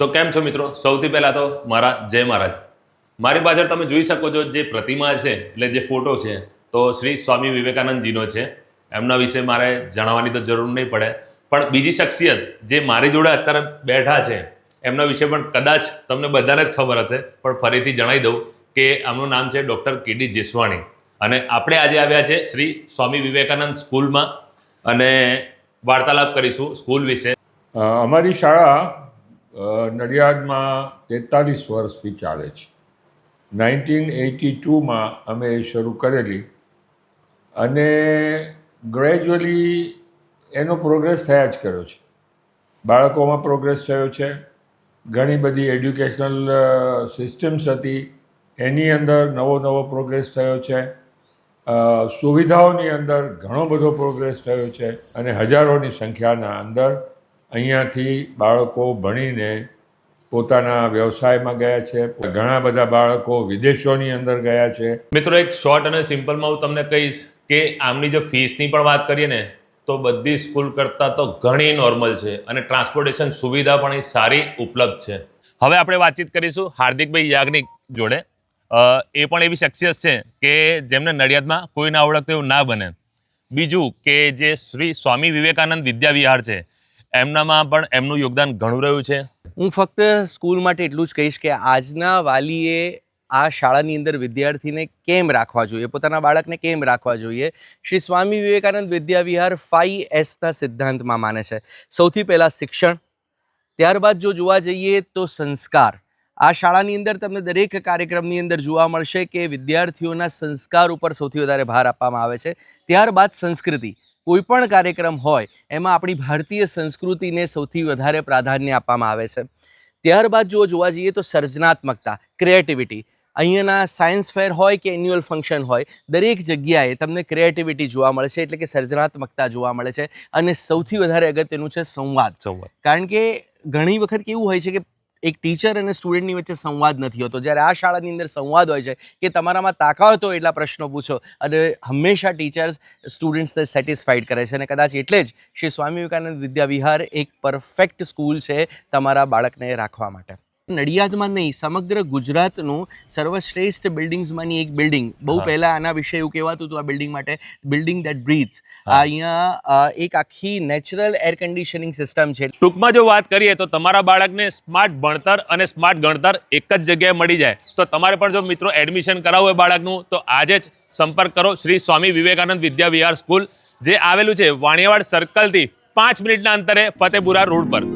તો કેમ છો મિત્રો? સૌથી પહેલાં તો મારા જય મહારાજ. મારી પાછળ તમે જોઈ શકો છો જે પ્રતિમા છે, એટલે જે ફોટો છે, તો શ્રી સ્વામી વિવેકાનંદજીનો છે. એમના વિશે મારે જણાવવાની તો જરૂર નહીં પડે. પણ બીજી શખ્સિયત જે મારી જોડે અત્યારે બેઠા છે, એમના વિશે પણ કદાચ તમને બધાને જ ખબર હશે, પણ ફરીથી જણાવી દઉં કે આમનું નામ છે ડૉક્ટર કીડી જેસવાણી. અને આપણે આજે આવ્યા છે શ્રી સ્વામી વિવેકાનંદ સ્કૂલમાં. અને વાર્તાલાપ કરીશું સ્કૂલ વિશે. અમારી શાળા નડિયાદમાં તેતાલીસ વર્ષથી ચાલે છે. નાઇન્ટીન એટી ટુમાં અમે શરૂ કરેલી અને ગ્રેજ્યુઅલી એનો પ્રોગ્રેસ થયા જ કર્યો છે. બાળકોમાં પ્રોગ્રેસ થયો છે. ઘણી બધી એડ્યુકેશનલ સિસ્ટમ્સ હતી. એની અંદર નવો નવો પ્રોગ્રેસ થયો છે. સુવિધાઓની અંદર ઘણો બધો પ્રોગ્રેસ થયો છે અને હજારોની સંખ્યાના અંદર અહીંયાથી બાળકો ભણીને પોતાના વ્યવસાયમાં ગયા છે. ઘણા બધા બાળકો વિદેશોની અંદર ગયા છે. મિત્રો, એક શોર્ટ અને સિમ્પલમાં હું તમને કહીશ કે આમની જો ફીસની પણ વાત કરીએ ને, તો બધી સ્કૂલ કરતાં તો ઘણી નોર્મલ છે અને ટ્રાન્સપોર્ટેશન સુવિધા પણ એ સારી ઉપલબ્ધ છે. હવે આપણે વાતચીત કરીશું હાર્દિકભાઈ યાજ્ઞિક જોડે. એ પણ એવી શખ્સિયત છે કે જેમને નડિયાદમાં કોઈ ના ઓળખતું એવું ના બને. બીજું કે જે શ્રી સ્વામી વિવેકાનંદ વિદ્યા વિહાર છે એમનામાં પણ એમનું યોગદાન ઘણું રહ્યું છે? હું ફક્ત સ્કૂલ માટે એટલું જ કહીશ કે આજના વાલીએ આ શાળાની અંદર વિદ્યાર્થીને કેમ રાખવા જોઈએ? પોતાના બાળકને કેમ રાખવા જોઈએ? શ્રી સ્વામી વિવેકાનંદ વિદ્યા વિહાર ફાઈવ એસના સિદ્ધાંતમાં માને છે. સૌથી પહેલાં શિક્ષણ, ત્યારબાદ જો જોવા જઈએ તો સંસ્કાર. આ શાળાની અંદર તમને દરેક કાર્યક્રમની અંદર જોવા મળશે કે વિદ્યાર્થીઓના સંસ્કાર ઉપર સૌથી વધારે ભાર આપવામાં આવે છે. ત્યારબાદ સંસ્કૃતિ. કોઈ પણ કાર્યક્રમ હોય એમાં આપણી ભારતીય સંસ્કૃતિને સૌથી વધારે પ્રાધાન્ય આપવામાં આવે છે. ત્યારબાદ જો જોવા જઈએ તો સર્જનાત્મકતા ક્રિએટિવિટી અહીંયાના સાયન્સ ફેર હોય કે એન્યુઅલ ફંક્શન હોય દરેક જગ્યાએ તમને ક્રિએટિવિટી જોવા મળશે એટલે કે સર્જનાત્મકતા જોવા મળે છે. અને સૌથી વધારે અગત્યનું છે સંવાદ. સંવાદ. કારણ કે ઘણી વખત કેવું હોય છે કે એક ટીચર અને સ્ટુડન્ટની વચ્ચે સંવાદ નથી હોતો. જ્યારે આ શાળાની અંદર સંવાદ હોય છે કે તમારામાં તાકાત હોય એટલા પ્રશ્નો પૂછો અને હંમેશા ટીચર્સ સ્ટુડન્ટ્સને સેટિસ્ફાઈડ કરે છે અને કદાચ એટલે જ શ્રી સ્વામી વિવેકાનંદ વિદ્યા વિહાર એક પરફેક્ટ સ્કૂલ છે તમારા બાળકને રાખવા માટે. નડિયાદમાં નહીં સમગ્ર ગુજરાતનું સર્વશ્રેષ્ઠ બિલ્ડિંગ્સમાંની એક બિલ્ડિંગ. બહુ. પહેલાં આના વિશે એવું કહેવાતું હતું આ બિલ્ડિંગ માટે બિલ્ડિંગ દેટ બ્રીથ્સ. અહીંયા એક આખી નેચરલ એર કન્ડિશનિંગ સિસ્ટમ છે. ટૂંકમાં જો વાત કરીએ તો તમારા બાળકને સ્માર્ટ ભણતર અને સ્માર્ટ ગણતર એક જ જગ્યાએ મળી જાય. તો તમારે પણ જો મિત્રો એડમિશન કરાવવું હોય બાળકનું તો આજે જ સંપર્ક કરો શ્રી સ્વામી વિવેકાનંદ વિદ્યા વિહાર સ્કૂલ જે આવેલું છે વાણિયાવાડ સર્કલથી પાંચ મિનિટના અંતરે ફતેપુરા રોડ પર.